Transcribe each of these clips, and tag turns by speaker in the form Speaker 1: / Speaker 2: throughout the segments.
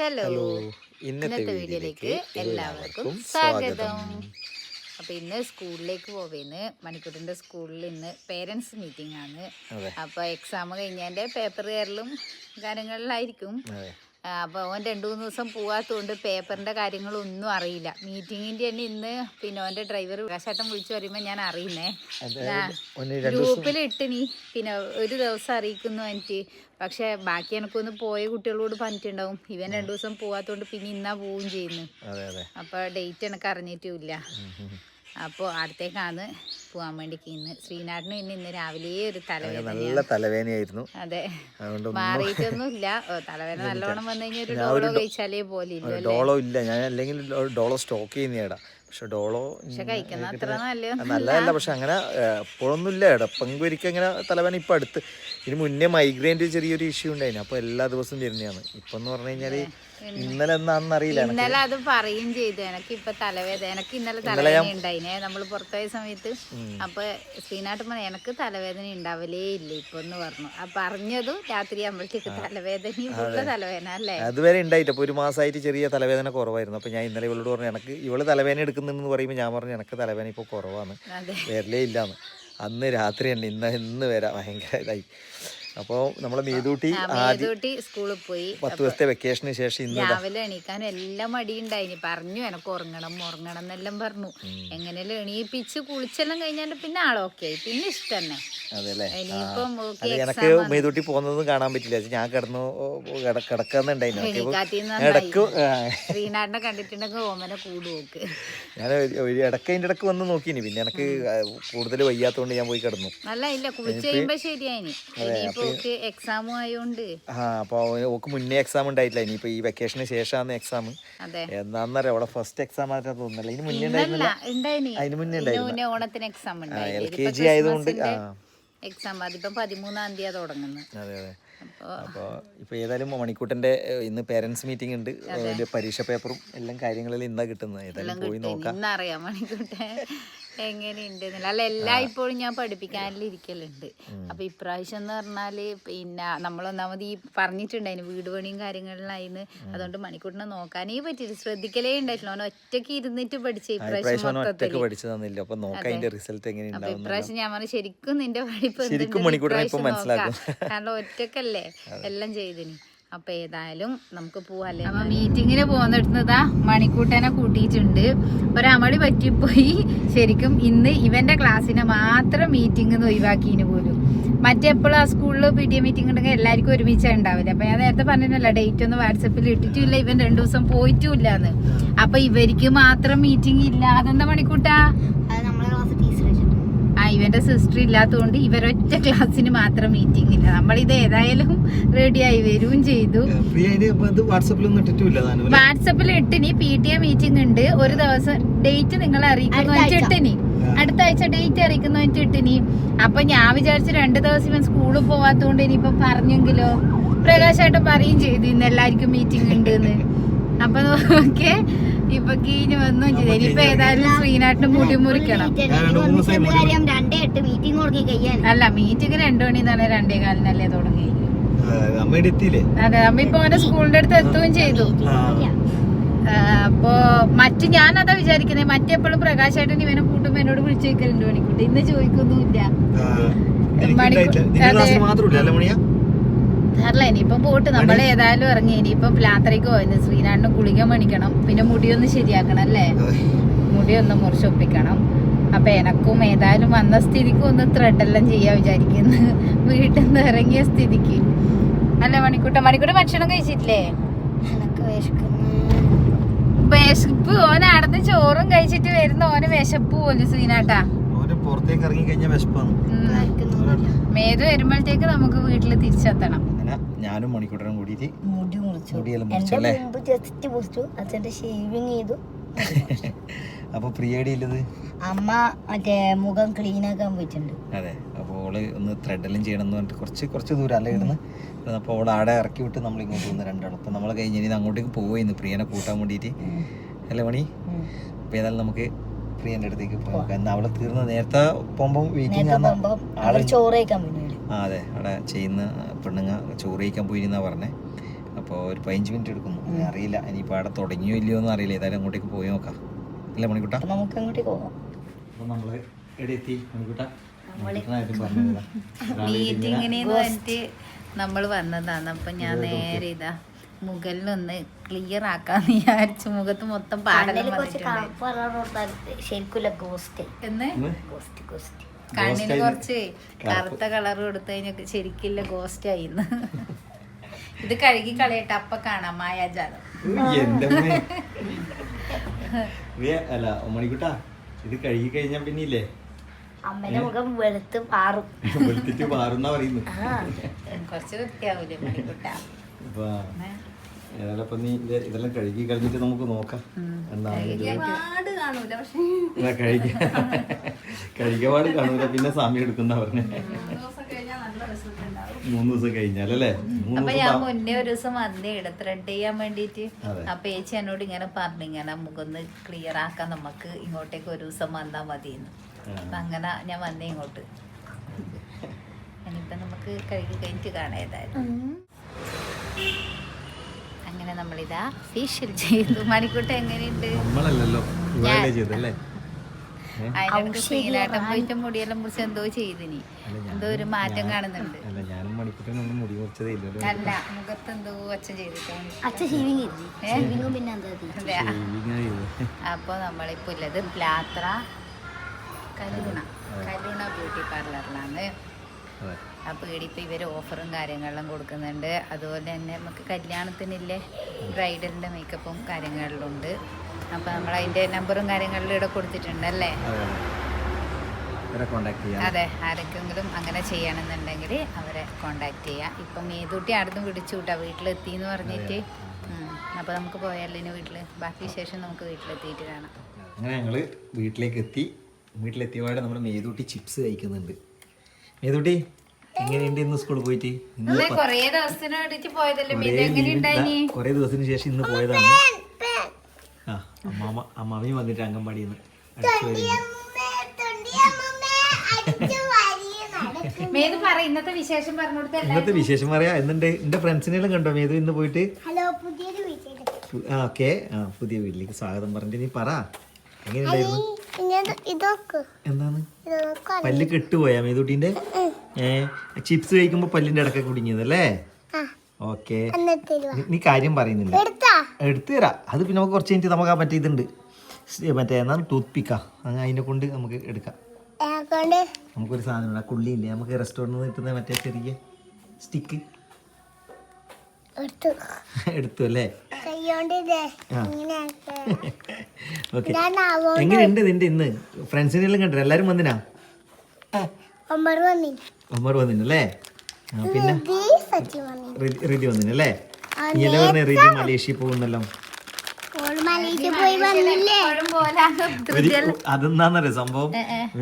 Speaker 1: Hello. ഇന്നത്തെ വീഡിയോയിലേക്ക് എല്ലാവർക്കും സ്വാഗതം. അപ്പൊ ഇന്ന് സ്കൂളിലേക്ക് പോവേന്ന് മണിക്കൂറിന്റെ സ്കൂളിൽ ഇന്ന് പേരൻസ് മീറ്റിംഗ് ആണ്.
Speaker 2: അപ്പോൾ
Speaker 1: അപ്പൊ എക്സാം കഴിഞ്ഞതിന്റെ പേപ്പർ കയറലും കാര്യങ്ങളിലായിരിക്കും.
Speaker 2: അതെ
Speaker 1: ഓൻ അപ്പൊ അവൻ രണ്ടു മൂന്ന് ദിവസം പോവാത്തതുകൊണ്ട് പേപ്പറിന്റെ കാര്യങ്ങളൊന്നും അറിയില്ല. മീറ്റിങ്ങിന്റെ തന്നെ ഇന്ന് പിന്നെ അവന്റെ ഡ്രൈവർ പ്രകാശാട്ടം വിളിച്ചു പറയുമ്പോൾ ഞാൻ അറിയുന്നേ. ഗ്രൂപ്പിൽ ഇട്ടിനി പിന്നെ ഒരു ദിവസം അറിയിക്കുന്നു എനിക്ക് പക്ഷെ ബാക്കി എനിക്കൊന്ന് പോയ കുട്ടികളോട് പറഞ്ഞിട്ടുണ്ടാവും. ഇവൻ രണ്ടു ദിവസം പോകാത്തതുകൊണ്ട് പിന്നെ ഇന്നാ പോവുകയും ചെയ്യുന്നു. അപ്പോൾ ഡേറ്റ് എനിക്ക് അറിഞ്ഞിട്ടുമില്ല. അപ്പോൾ അടുത്തേക്കാണ് പോവാൻ വേണ്ടി ഇന്ന്. ശ്രീനാടിന് പിന്നെ ഇന്ന് രാവിലെ ഒരു തലവേദന
Speaker 2: നല്ല തലവേദനയായിരുന്നു.
Speaker 1: അതെ. മാറിയിട്ടൊന്നുമില്ല. തലവേദന നല്ലോണം വന്നു കഴിഞ്ഞാൽ ഒരു ഡോളോ കഴിച്ചാലേ പോലെ
Speaker 2: ഡോളോ ഇല്ല. ഞാൻ അല്ലെങ്കിൽ ഡോളോ സ്റ്റോക്ക് ചെയ്യുന്നേടാ പക്ഷെ ഡോളോ
Speaker 1: പക്ഷെ കഴിക്കുന്ന അത്ര നല്ല
Speaker 2: അത് നല്ലതല്ല. പക്ഷെ അങ്ങനെ എപ്പോഴൊന്നും ഇല്ല ഇട പങ്കുവരിക്ക് അങ്ങനെ തലവേദന ഇപ്പം അടുത്ത്. ഇതിന് മുന്നേ മൈഗ്രെയിന്റെ ചെറിയൊരു ഇഷ്യൂ ഉണ്ടായിരുന്നു. അപ്പോൾ എല്ലാ ദിവസവും വരുന്നതാണ്. ഇപ്പം എന്ന് പറഞ്ഞു കഴിഞ്ഞാൽ ഇന്നലെ എന്നാണെന്ന് അറിയില്ല
Speaker 1: ഇന്നലെ അത് പറയും ചെയ്തു. എനക്ക് ഇപ്പൊ തലവേദന എനക്ക് ഇന്നലെ തലവേദന ഉണ്ടായിനെ. നമ്മൾ പുറത്തുപോയ സമയത്ത് അപ്പൊ ശ്രീനാട്ട് പറഞ്ഞു എനക്ക് തലവേദന ഉണ്ടാവലേ ഇല്ല ഇപ്പൊ എന്ന് പറഞ്ഞു. ആ പറഞ്ഞതും രാത്രി ആകുമ്പോഴത്തേക്ക് തലവേദനയും ഉള്ള തലവേദന അല്ലേ?
Speaker 2: അതുവരെ ഉണ്ടായിട്ട് ഒരു മാസമായിട്ട് ചെറിയ തലവേദന കുറവായിരുന്നു. അപ്പൊ ഞാൻ ഇന്നലെ ഇവളോട് പറഞ്ഞു എനിക്ക് ഇവൾ തലവേദന എടുക്കുന്നുണ്ടെന്ന് പറയുമ്പോൾ ഞാൻ പറഞ്ഞു എനിക്ക് തലവേദന ഇപ്പൊ കുറവാണ് വരലേ ഇല്ലാന്ന്. അന്ന് രാത്രി തന്നെ ഇന്ന് ഇന്ന് വരാം ഭയങ്കര ഇതായി. അപ്പോൾ നമ്മളെ മേതൂട്ടി
Speaker 1: മേതൂട്ടി സ്കൂളിൽ പോയി.
Speaker 2: പത്ത് ദിവസത്തെ വെക്കേഷന് ശേഷം ഇന്ന്
Speaker 1: രാവിലെ എണീക്കാൻ എല്ലാം മടിയുണ്ടായിനി പറഞ്ഞു എനക്ക് ഉറങ്ങണം ഉറങ്ങണം എന്നെല്ലാം പറഞ്ഞു. എങ്ങനെയല്ലോ എണീപ്പിച്ച് കുളിച്ചെല്ലാം കഴിഞ്ഞാൽ പിന്നെ ആളോക്കെ ആയി. പിന്നെ ഇഷ്ടം തന്നെ.
Speaker 2: എനക്ക് മേതൂട്ടി പോകുന്നതൊന്നും കാണാൻ പറ്റില്ല. ഞാൻ കിടന്നു കിടക്കുന്നുണ്ടായിരുന്നു.
Speaker 1: ഇടയ്ക്ക്
Speaker 2: ഞാൻ ഒരു- ഇടയ്ക്ക് അതിന്റെ ഇടയ്ക്ക് വന്ന് നോക്കിനി പിന്നെ എനിക്ക് കൂടുതൽ വയ്യാത്തോണ്ട് ഞാൻ പോയി കിടന്നു.
Speaker 1: ഓക്ക്
Speaker 2: ആ മുന്നേ എക്സാം ഉണ്ടായിട്ടില്ല. ഇനിയിപ്പോ ഈ വെക്കേഷന് ശേഷമാണ് എക്സാം
Speaker 1: അതെ.
Speaker 2: അവിടെ ഫസ്റ്റ് എക്സാം ആയിട്ട് തോന്നുന്നില്ല. ഇതിന് മുന്നേ ഉണ്ടായിരുന്നില്ല? അതിന് മുന്നേ
Speaker 1: ഉണ്ടായിരുന്നു
Speaker 2: എൽ കെ ജി ആയതുകൊണ്ട് ആ.
Speaker 1: എക്സാം അതിപ്പം പതിമൂന്നാം തീയതി തുടങ്ങുന്നത്.
Speaker 2: അതെ അതെ.
Speaker 1: അപ്പൊ
Speaker 2: അപ്പോൾ ഇപ്പോൾ ഏതായാലും മണിക്കൂട്ടന്റെ ഇന്ന് പേരൻസ് മീറ്റിംഗ് ഉണ്ട്. പരീക്ഷ പേപ്പറും എല്ലാം കാര്യങ്ങളിൽ ഇന്നാ കിട്ടുന്നത്. ഏതായാലും പോയി നോക്കാം.
Speaker 1: ഇന്നറിയാം മണിക്കൂട്ടെ. എങ്ങനെയുണ്ട് അല്ല എല്ലാ ഇപ്പോഴും ഞാൻ പഠിപ്പിക്കാനിരിക്കലുണ്ട് ഇരിക്കലുണ്ട്. അപ്പൊ ഇപ്രാവശ്യം എന്ന് പറഞ്ഞാൽ പിന്നെ നമ്മളൊന്നാമത് ഈ പറഞ്ഞിട്ടുണ്ടായിരുന്നു വീട് പണിയും കാര്യങ്ങളിലായിന്ന്. അതുകൊണ്ട് മണിക്കൂട്ടിനെ നോക്കാനേ പറ്റില്ല ശ്രദ്ധിക്കലേ ഉണ്ടായിട്ടില്ല. അവൻ ഒറ്റയ്ക്ക് ഇരുന്നിട്ട് പഠിച്ച ഇപ്രാവശ്യം
Speaker 2: എങ്ങനെ
Speaker 1: അപ്പൊ ഇപ്രാവശ്യം ഞാൻ പറഞ്ഞു ശരിക്കും നിന്റെ പഠിപ്പ്. കാരണം ഒറ്റക്കല്ലേ എല്ലാം ചെയ്തിനി. അപ്പൊ ഏതായാലും നമുക്ക് പോവാല്ലേ? അപ്പൊ മീറ്റിങ്ങിന് പോകുന്നിടത്തുന്നതാ മണിക്കൂട്ടനെ കൂട്ടിയിട്ടുണ്ട്. ഒരമളി പറ്റിപ്പോയി. ശരിക്കും ഇന്ന് ഇവന്റെ ക്ലാസ്സിനെ മാത്രം മീറ്റിംഗ് ഒഴിവാക്കിന് പോലും. മറ്റെപ്പോഴും ആ സ്കൂളിൽ പി ടി എ മീറ്റിംഗ് ഉണ്ടെങ്കിൽ എല്ലാവർക്കും ഒരുമിച്ചാണ് ഉണ്ടാവില്ല അപ്പൊ ഞാൻ നേരത്തെ പറഞ്ഞില്ല ഡേറ്റ് ഒന്നും വാട്സപ്പിൽ ഇട്ടിട്ടില്ല ഇവൻ രണ്ടു ദിവസം പോയിട്ടുമില്ല എന്ന് അപ്പൊ ഇവർക്ക് മാത്രം മീറ്റിംഗ് ഇല്ല അതെന്താ മണിക്കൂട്ടാ
Speaker 3: അത് നമ്മളെ ക്ലാസ് ടീച്ചർ
Speaker 1: ഇവന്റെ സിസ്റ്റർ ഇല്ലാത്തതുകൊണ്ട് ഇവരൊറ്റ ക്ലാസ്സിന് മാത്രം മീറ്റിംഗ് ഇല്ല. നമ്മളിത് ഏതായാലും റെഡിയായി വരികയും ചെയ്തു. വാട്സപ്പിൽ ഇട്ടിനി പി ടി എ മീറ്റിംഗ് ഉണ്ട് ഒരു ദിവസം ഡേറ്റ് നിങ്ങൾ അറിയിക്കുന്നു
Speaker 3: അടുത്ത ആഴ്ച.
Speaker 1: ഇട്ടിനി അടുത്ത ആഴ്ച ഡേറ്റ് അറിയിക്കുന്നു ഇട്ടിനി. അപ്പൊ ഞാൻ വിചാരിച്ചു രണ്ടു ദിവസം ഇവൻ സ്കൂളിൽ പോവാത്തോണ്ട് ഇനിയിപ്പൊ പറഞ്ഞെങ്കിലോ? പ്രകാശായിട്ട് പറയും ചെയ്തു ഇന്ന് എല്ലാവർക്കും മീറ്റിംഗ് ഉണ്ട് എന്ന്. അപ്പൊ നോക്കിയേ ഇപ്പൊ കീഞ്ഞ് വന്നു ചെയ്തു ഇനിയിപ്പൊ ഏതായാലും ശ്രീനാട്ടിന് മുടി മുറിക്കണം. അല്ല മീറ്റിംഗ് രണ്ടു മണി തന്നെ രണ്ടേ കാലിനല്ലേ തുടങ്ങി. അതെ അമ്മ ഇപ്പൊ അവന്റെ സ്കൂളിന്റെ അടുത്ത് എത്തുകയും ചെയ്തു. അപ്പോ മറ്റു ഞാൻ അതാ വിചാരിക്കുന്നത് മറ്റെപ്പോഴും പ്രകാശായിട്ട് ഇവനെ കൂട്ടുമ്പോ എന്നോട് വിളിച്ചു ചോദിക്കലുണ്ട് മണിക്കൂട്ടി ഇന്ന് ചോദിക്കൊന്നുമില്ല. മണിക്കൂർ അതെ ഇനിയിപ്പം പോട്ട് നമ്മൾ ഏതായാലും ഇറങ്ങി. ഇനിയിപ്പം രാത്രിക്ക് പോയിന്ന് ശ്രീനാടിന് ഗുളിക മേടിക്കണം. പിന്നെ മുടിയൊന്ന് ശരിയാക്കണം അല്ലേ? മുടിയൊന്ന് മുറിച്ചൊപ്പിക്കണം അപ്പൊ എനക്കും ഏതായാലും വന്ന സ്ഥിതിക്ക് ഒന്ന് ത്രെഡ് എല്ലാം ചെയ്യാ വിചാരിക്കുന്നു. വീട്ടിൽ നിന്ന് ഇറങ്ങിയ സ്ഥിതിക്ക്. അല്ല മണിക്കൂട്ട. മണിക്കൂട്ട ഭക്ഷണം കഴിച്ചിട്ടില്ലേ? വിശപ്പ്. ഓൻ അടന്ന് ചോറും കഴിച്ചിട്ട് വരുന്ന. ഓന് വിശപ്പ് പോലും ശ്രീനാട്ടാ.
Speaker 2: പുറത്തേക്ക് ഇറങ്ങി കഴിഞ്ഞാൽ വിശപ്പാണ്.
Speaker 1: മേത് വരുമ്പോഴത്തേക്ക് നമുക്ക് വീട്ടിൽ തിരിച്ചെത്തണം.
Speaker 2: അങ്ങനെ ഞാനും മണിക്കൂട്ടനും കൂടിയിട്ട്
Speaker 3: മുടി മുറിച്ചു.
Speaker 2: മുടിയെല്ലാം മുറിച്ചല്ലേ
Speaker 3: ജസ്റ്റ് മുറിച്ചു. ഷേവിങ് ചെയ്തു.
Speaker 2: അപ്പൊ പ്രിയടി ഇല്ലത്
Speaker 3: അമ്മ മറ്റേ മുഖം ക്ലീൻ ആക്കാൻ പോയിട്ടുണ്ട്.
Speaker 2: അതെ. അപ്പോൾ ഓൾ ഒന്ന് ത്രെഡെല്ലാം ചെയ്യണം എന്ന് പറഞ്ഞിട്ട് കുറച്ച് കുറച്ച് ദൂരം അല്ലേ ഇടുന്ന്? അപ്പോൾ ഓൾ ആടെ ഇറക്കി വിട്ട് നമ്മൾ ഇങ്ങോട്ട് വന്ന് രണ്ടാളും. അപ്പൊ നമ്മൾ കഴിഞ്ഞ് ഇനി അങ്ങോട്ടേക്ക് പോവുന്നു പ്രിയനെ കൂട്ടാൻ വേണ്ടിയിട്ട്. അല്ലേ മണി? അപ്പോൾ ഏതായാലും നമുക്ക് പ്രിയന്റെ അടുത്തേക്ക് പോയി എന്നാ അവളെ അവിടെ തീർന്ന് നേരത്തെ പോകുമ്പോൾ വെയിറ്റിംഗ്
Speaker 3: പോകുമ്പോ ആൾ കഴിക്കാൻ
Speaker 2: ആ അതെ. അവിടെ ചെയ്യുന്ന പെണ്ണുങ്ങ ചോറ് കഴിക്കാൻ പോയിരുന്നാ പറഞ്ഞേ. അപ്പോൾ ഒരു പതിനഞ്ച് മിനിറ്റ് എടുക്കുന്നു. ഇനി അറിയില്ല. ഇനിയിപ്പോൾ അവിടെ തുടങ്ങിയോ ഇല്ലയോ എന്ന് അറിയില്ല. ഏതായാലും അങ്ങോട്ടേക്ക് പോയി നോക്കാം. അല്ലേ മണിക്കുട്ട?
Speaker 3: നമുക്ക് അങ്ങോട്ട് പോവാം.
Speaker 2: അപ്പോൾ നമ്മൾ എവിടെ എത്തി? മണിക്കുട്ട?
Speaker 1: മീറ്റിങ്ങിന് പറഞ്ഞിട്ട് നമ്മൾ വന്നതാണ് അപ്പൊ ഞാൻ നേരെ ഇതാ. മുകളിലൊന്ന് ക്ലിയർ ആക്കാന്ന് വിചാരിച്ചു മുഖത്ത് മൊത്തം പാടലും കണ്ണിന് കുറച്ച് കറുത്ത കളർ കൊടുത്തു കഴിഞ്ഞാൽ ശരിക്കില്ല ഗോസ്റ്റ് ആയിന്ന്. ഇത് കഴുകി കളയട്ടെ അപ്പൊ കാണാം മായാജാലം.
Speaker 2: എന്റെ അല്ല മണിക്കുട്ട ഇത് കഴുകി കഴിഞ്ഞാ പിന്നെ ഇല്ലേ
Speaker 3: അമ്മന്റെ മുഖം വെളുത്ത് പാറും.
Speaker 2: വെളുത്തിട്ട് പറയുന്നു
Speaker 1: കുറച്ച് വൃത്തിയാവൂലേ മണിക്കുട്ട
Speaker 2: ഏതായാലും അപ്പൊ നീ ഇത് ഇതെല്ലാം കഴുകി കഴിഞ്ഞിട്ട് നമുക്ക് നോക്കാം. എന്താണ് കഴിക്കപാട് കാണൂല പിന്നെ സമയം എടുക്കുന്ന പറഞ്ഞു. മൂന്ന് ദിവസം കഴിഞ്ഞാലല്ലേ?
Speaker 1: അപ്പൊ ഞാൻ മുന്നേ ഒരു ദിവസം വന്നേ ത്രെഡ് ചെയ്യാൻ വേണ്ടിട്ട്. അപ്പൊ ചേച്ചി എന്നോട് ഇങ്ങനെ പറഞ്ഞു ഇങ്ങനെ മുഖൊന്ന് ക്ലിയർ ആക്കാൻ നമുക്ക് ഇങ്ങോട്ടേക്ക് ഒരു ദിവസം വന്നാ മതിയെന്ന്. അപ്പൊ അങ്ങനെ ഞാൻ വന്നേ ഇങ്ങോട്ട്. ഇനിയിപ്പൊ നമുക്ക് കഴുകി കഴിഞ്ഞിട്ട് കാണാം ഏതായാലും. അങ്ങനെ നമ്മളിതാ ഫേഷ്യൽ ചെയ്തു. മണിക്കൂട്ട് എങ്ങനെയുണ്ട്?
Speaker 2: നമ്മളല്ലല്ലോ ചെയ്തല്ലേ
Speaker 1: അതിനൊക്കെ ശ്രീലാട്ടം പോയിട്ട് മുടിയെല്ലാം മുറിച്ച് എന്തോ ചെയ്തിനി. എന്തോ ഒരു മാറ്റം കാണുന്നുണ്ട്.
Speaker 2: അല്ല
Speaker 1: മുഖത്ത് എന്തോ
Speaker 3: അച്ഛൻ
Speaker 2: ഇങ്ങനെ ചെയ്തു?
Speaker 1: ഉള്ളത് പ്ലാത്ര കരുണ കരുണ ബ്യൂട്ടി പാർലറിലാണ്. ഇവിടെ ഇപ്പോൾ ഇവർ ഓഫറും കാര്യങ്ങളെല്ലാം കൊടുക്കുന്നുണ്ട്. അതുപോലെ തന്നെ നമുക്ക് കല്യാണത്തിനില്ലേ ബ്രൈഡലിന്റെ മേക്കപ്പും കാര്യങ്ങളിലും ഉണ്ട്. അപ്പോൾ നമ്മൾ അതിന്റെ നമ്പറും കാര്യങ്ങളിലും ഇവിടെ കൊടുത്തിട്ടുണ്ട് അല്ലേ?
Speaker 2: അതെ
Speaker 1: ആരെങ്കിലും അങ്ങനെ ചെയ്യണമെന്നുണ്ടെങ്കിൽ അവരെ കോണ്ടാക്ട് ചെയ്യാം. ഇപ്പം മേതൂട്ടി അടുത്തും വിളിച്ചു കൂട്ടാ വീട്ടിലെത്തി എന്ന് പറഞ്ഞിട്ട് അപ്പോൾ നമുക്ക് പോയാലോ ഇനി വീട്ടിൽ ബാക്കി വിശേഷം നമുക്ക് വീട്ടിലെത്തിയിട്ട് കാണാം.
Speaker 2: അങ്ങനെ ഞങ്ങൾ വീട്ടിലേക്ക് എത്തി. വീട്ടിലെത്തിയപാടെ നമ്മൾ മേതൂട്ടി ചിപ്സ് കഴിക്കുന്നുണ്ട്. മേതൂട്ടി എങ്ങനെയുണ്ട് ഇന്ന് സ്കൂളിൽ പോയിട്ട്? ഇന്ന്
Speaker 1: കൊറേ ദിവസത്തിന് വേണ്ടിട്ട് പോയതല്ലേ?
Speaker 2: കുറേ ശേഷം ഇന്ന് പോയതാണ്. ആ അമ്മാമ അമ്മാമയും വന്നിട്ട് അംഗൻവാടിയിൽ നിന്ന് അടിച്ചു വരുന്നു
Speaker 1: മേതു പറ ഇന്നത്തെ വിശേഷം
Speaker 2: ഇന്നത്തെ വിശേഷം പറയാ. എന്നുണ്ട് എന്റെ ഫ്രണ്ട്സിനെല്ലാം കണ്ടോ? മേതു ഇന്ന് പോയിട്ട്? ആ ഓക്കെ. ആ പുതിയ വീട്ടിലേക്ക് സ്വാഗതം പറഞ്ഞിട്ട് നീ പറ. എങ്ങനെയുണ്ടായിരുന്നു?
Speaker 3: ഇതൊക്കെ
Speaker 2: എന്താണ്?
Speaker 3: ഇതൊക്കെ
Speaker 2: പല്ല് കെട്ടുപോയാ മേതുട്ടീന്റെ? ഏ ചിപ്സ് കഴിക്കുമ്പോ പല്ലിന്റെ ഇടയ്ക്ക് കുടുങ്ങിയതല്ലേ? ഓക്കെ. നീ കാര്യം പറയുന്നില്ല എടുത്തു? തരാം. അത് പിന്നെ നമുക്ക് കുറച്ച് കഴിഞ്ഞിട്ട് നമുക്ക് ആ മറ്റേ ഇതുണ്ട്. മറ്റേ എന്നാൽ ടൂത്ത് പിക്കാ അങ്ങനെ അതിനെ കൊണ്ട് നമുക്ക് എടുക്കാം. നമുക്കൊരു സാധനം ആ കുള്ളിയില്ലേ? നമുക്ക് റെസ്റ്റോറന്റിൽ നിന്ന് കിട്ടുന്ന മറ്റേ ചെറിയ സ്റ്റിക്ക് എടുത്തു. അല്ലേ? ഓക്കെ. എങ്ങനെയുണ്ട് നിന്റെ ഇന്ന്? ഫ്രണ്ട്സിനെല്ലാം കണ്ടോ എല്ലാരും വന്നിനാ? ഒമർ വന്നിട്ടല്ലേ പിന്നെ റിതി- വന്നിട്ടല്ലേ നീ പറഞ്ഞ റിതി മലേഷ്യ പോകുന്നല്ലോ. അതെന്താന്നറിയ സംഭവം?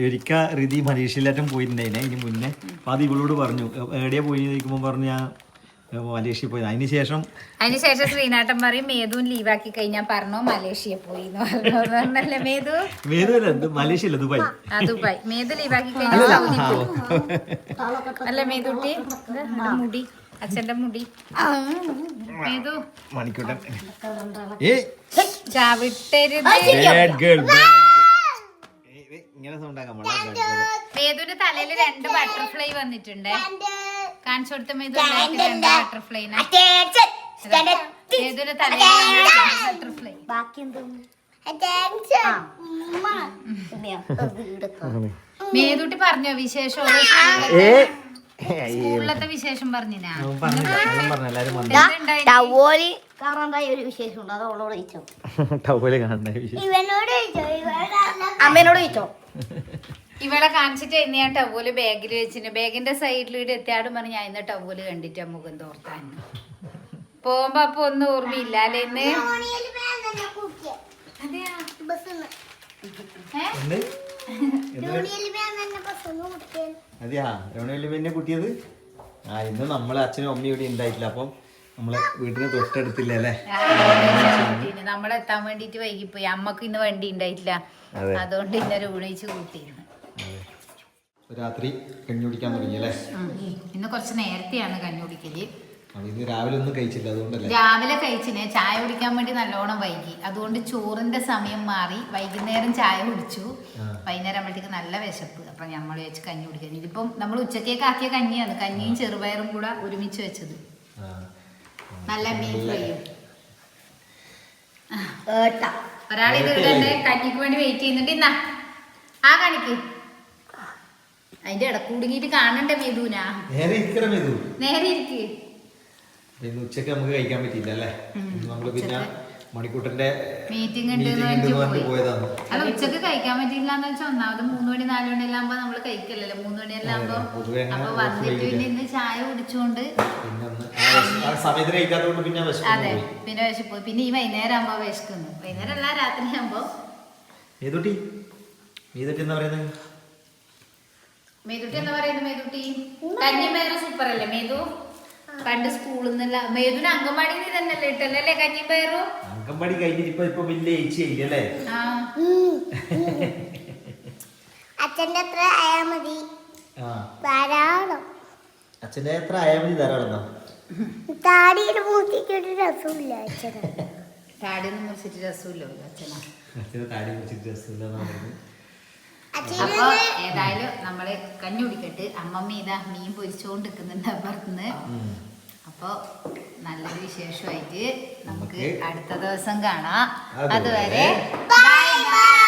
Speaker 2: ഒരിക്ക റിതി മലേഷ്യയിലേറ്റം പോയിട്ടുണ്ടായിനെ ഇനി മുന്നേ. അപ്പൊ അത് ഇവളോട് പറഞ്ഞു. എവിടെയാ പോയി ചോദിക്കുമ്പോ പറഞ്ഞു ഞാൻ മലേഷ്യ പോയി അതിനുശേഷം
Speaker 1: അതിനുശേഷം ശ്രീനാട്ടൻ പറയും മേധു ലീവാക്കി കഴിഞ്ഞാൽ പറഞ്ഞോ മലേഷ്യ പോയി എന്ന് പറഞ്ഞു പറഞ്ഞല്ലേ മേതു
Speaker 2: വേറെ എന്ത് മലേഷ്യ അല്ല ദുബായ്.
Speaker 1: ആ ദുബായ്. മേധു ലീവാക്കി കഴിഞ്ഞാൽ സൗദി പോകും അല്ല മേധുട്ടി മുടി? അച്ഛന്റെ മുടി. മേധു.
Speaker 2: മണിക്കൂട്ടൻ.
Speaker 1: ചവിട്ടരുത്. മേധുവിന്റെ. തലയിൽ രണ്ട് ബട്ടർഫ്ലൈ വന്നിട്ടുണ്ട്. കാണിച്ചു കൊടുത്ത ബട്ടർഫ്ലൈ
Speaker 3: ബാക്കി എന്തോ?
Speaker 1: മേതുട്ടി പറഞ്ഞോ വിശേഷം? സ്കൂളിലത്തെ വിശേഷം പറഞ്ഞിനാ?
Speaker 2: അവൻ
Speaker 3: വിശേഷം ഒരു വിശേഷമുണ്ട് അത് അവളോട് ചോദിച്ചോ. അമ്മേനോട് ചോദിച്ചോ?
Speaker 1: ഇവളെ കാണിച്ചിട്ട് ഇന്ന് ഞാൻ ടവൽ ബാഗിൽ വെച്ചിന്. ബാഗിന്റെ സൈഡിൽ ഇവിടെ എത്തിയാടും പറഞ്ഞ് ഞാൻ ഇന്ന് ടവൽ കണ്ടിട്ട് മുഖം തോർത്താൻ. പോകുമ്പോ അപ്പൊ ഒന്നും ഓർമ്മയില്ല അല്ലേ ഇന്ന്? അതെയാ?
Speaker 2: രമണവല്ലി പിന്നെ കുട്ടിയത്? ആ ഇന്ന് നമ്മളെ അച്ഛനും അമ്മയും ഇവിടെ ഉണ്ടായിട്ടില്ല. അപ്പം നമ്മളെ വീട്ടിന് തൊട്ടടുത്തില്ല അല്ലേ?
Speaker 1: നമ്മളെത്താൻ വേണ്ടിട്ട് വൈകിപ്പോയി. അമ്മയ്ക്ക് ഇന്ന് വണ്ടി ഉണ്ടായിട്ടില്ല. അതുകൊണ്ട് ഇന്നൊരു ഊണിച്ച് കൂട്ടിയിരുന്നു.
Speaker 2: രാത്രി കഞ്ഞി കുടിക്കാൻ തുടങ്ങി അല്ലേ
Speaker 1: ഇന്ന് കുറച്ച് നേരത്തെയാണ് കഞ്ഞി
Speaker 2: കുടിക്കൽ. ഇന്ന് രാവിലെ ഒന്നും കഴിച്ചില്ല അതുകൊണ്ടല്ലേ?
Speaker 1: രാവിലെ കഴിച്ചിനെ ചായ കുടിക്കാൻ വേണ്ടി നല്ലോണം വൈകി. അതുകൊണ്ട് ചോറിന്റെ സമയം മാറി. വൈകുന്നേരം ചായ കുടിച്ചു. വൈകുന്നേരം ആകുമ്പോഴത്തേക്ക് നല്ല വിശപ്പ്. അപ്പൊ നമ്മൾ വെച്ച് കഞ്ഞി കുടിക്കാൻ ഇതിപ്പം നമ്മൾ ഉച്ചക്കേക്ക് ആക്കിയ കഞ്ഞിയാണ്. കഞ്ഞിയും ചെറുപയറും കൂടെ ഒരുമിച്ച് വെച്ചത്. നല്ല മീൻ ഫ്രൈയും ഒരാളിത് കഞ്ഞിക്ക് വേണ്ടി വെയിറ്റ് ചെയ്യുന്നുണ്ട്. ഇന്നാ ആ കണിക്ക്. അതിന്റെ ഇടയ്ക്ക് കുടുങ്ങിയിട്ട് കാണണ്ടേ മേധുന
Speaker 2: നേരെ ഇരിക്കണ ഇത്
Speaker 1: നേരെ ഇരിക്ക്.
Speaker 2: ഇന്ന് ഉച്ചയ്ക്ക് നമുക്ക് കഴിക്കാൻ പറ്റിയില്ല അല്ലേ നമ്മൾ പിന്നെ മണിക്കൂട്ടന്റെ
Speaker 1: മീറ്റിംഗ് ഉണ്ട്
Speaker 2: പോയതാണ്
Speaker 1: അല്ല ഉച്ചയ്ക്ക് കഴിക്കാൻ പറ്റില്ല എന്ന് വെച്ചാൽ ഒന്നാമത് മൂന്ന് മണി നാല് മണി എല്ലാം ആകുമ്പോ നമ്മൾ കഴിക്കല്ലോ മൂന്ന് മണി എല്ലാം ആകുമ്പോ അപ്പൊ വന്നിട്ട് പിന്നെ ഇന്ന് ചായ കുടിച്ചോണ്ട്
Speaker 2: സമയത്തിന് കഴിക്കാത്തതുകൊണ്ട് പിന്നെ
Speaker 1: അതെ പിന്നെ വിശപ്പ് പിന്നെ ഈ വൈകുന്നേരം ആകുമ്പോ വിശക്കുന്നു. വൈകുന്നേരം അല്ല രാത്രി ആകുമ്പോ
Speaker 2: മേതുട്ടി മേതുട്ടി എന്താ പറയുന്നത്
Speaker 1: മേതുട്ടി എന്താ പറയുന്നത് മേതുട്ടി? കഞ്ഞി മേതു സൂപ്പർ അല്ലേ മേതു പണ്ട് സ്കൂളിൽ നിന്നല്ല മേതുന് അങ്കമാടി നീ തന്നെയല്ലേ ഇട്ടല്ലേ കഞ്ഞി പയറു?
Speaker 2: അങ്കൻവാടി കഴിഞ്ഞിട്ട് ഇപ്പൊ ഇപ്പൊ വലിയ ഏച്ചിയായില്ലേ അല്ലേ?
Speaker 1: ആ.
Speaker 3: അച്ഛന്റെ അത്ര ആയാ മതി.
Speaker 2: ആ.
Speaker 3: ധാരാളം.
Speaker 2: അച്ഛന്റെ എത്ര ആയാ മതി ധാരാളം
Speaker 3: താടിയിൽ മൂത്തിക്കൊരു രസമില്ല അച്ഛന്.
Speaker 1: താടിയൊന്നും മുറിച്ചിട്ട് രസമില്ല അച്ഛനാ.
Speaker 2: അച്ഛനെ താടി മുറിച്ചിട്ട് രസമില്ല
Speaker 1: അപ്പൊ ഏതായാലും നമ്മൾ കഞ്ഞി കുടിക്കട്ട് അമ്മമ്മ ഇതാ മീൻ പൊരിച്ചോണ്ട് നിൽക്കുന്നുണ്ട് അപ്പുറത്തുനിന്ന് അപ്പൊ നല്ലൊരു വിശേഷമായിട്ട്
Speaker 2: നമുക്ക്
Speaker 1: അടുത്ത ദിവസം കാണാം.
Speaker 2: അതുവരെ
Speaker 1: അതുവരെ ബൈ ബൈ.